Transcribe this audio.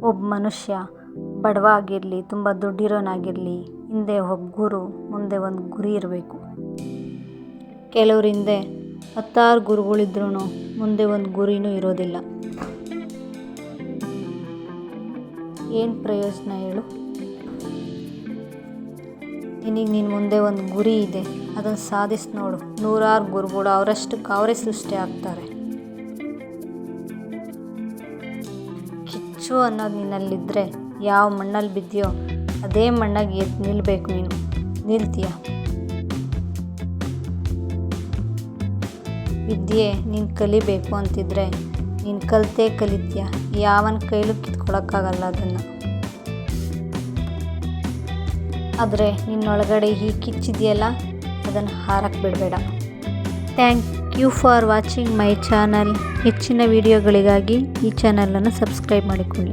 ಒಬ್ಬ ಮನುಷ್ಯ ಬಡವ ಆಗಿರಲಿ ತುಂಬ ದುಡ್ಡಿರೋನಾಗಿರಲಿ, ಹಿಂದೆ ಒಬ್ಬ ಗುರು, ಮುಂದೆ ಒಂದು ಗುರಿ ಇರಬೇಕು. ಕೆಲವ್ರ ಹಿಂದೆ ಹತ್ತಾರು ಗುರುಗಳಿದ್ರೂ ಮುಂದೆ ಒಂದು ಗುರಿನೂ ಇರೋದಿಲ್ಲ. ಏನು ಪ್ರಯೋಜನ ಹೇಳು? ನಿನಗೆ ನಿನ್ನ ಮುಂದೆ ಒಂದು ಗುರಿ ಇದೆ ಅದನ್ನು ಸಾಧಿಸಿ ನೋಡು. ನೂರಾರು ಗುರುಗಳು ಅವರಷ್ಟಕ್ಕೆ ಅವರೇ ಸೃಷ್ಟಿ ಆಗ್ತಾರೆ. ಕಿಚ್ಚು ಅನ್ನೋದು ನಿನ್ನಲ್ಲಿದ್ದರೆ ಯಾವ ಮಣ್ಣಲ್ಲಿ ಬಿದ್ದೆಯೋ ಅದೇ ಮಣ್ಣಾಗಿ ಎದ್ದು ನಿಲ್ಲಬೇಕು ನೀನು. ನಿಲ್ತೀಯ? ವಿದ್ಯೆ ನೀನು ಕಲಿಬೇಕು ಅಂತಿದ್ರೆ ನೀನು ಕಲಿತೇ ಕಲಿತೀಯ? ಯಾವನ ಕೈಲೂ ಕಿತ್ಕೊಳಕ್ಕಾಗಲ್ಲ ಅದನ್ನು. ಆದರೆ ನಿನ್ನೊಳಗಡೆ ಈ ಕಿಚ್ಚಿದೆಯಲ್ಲ ಅದನ್ನು ಹಾರಕ್ಕೆ ಬಿಡಬೇಡ. You for watching my channel. ಹೆಚ್ಚಿನ ವೀಡಿಯೋಗಳಿಗಾಗಿ ಈ ಚಾನಲನ್ನು ಸಬ್ಸ್ಕ್ರೈಬ್ ಮಾಡಿಕೊಳ್ಳಿ.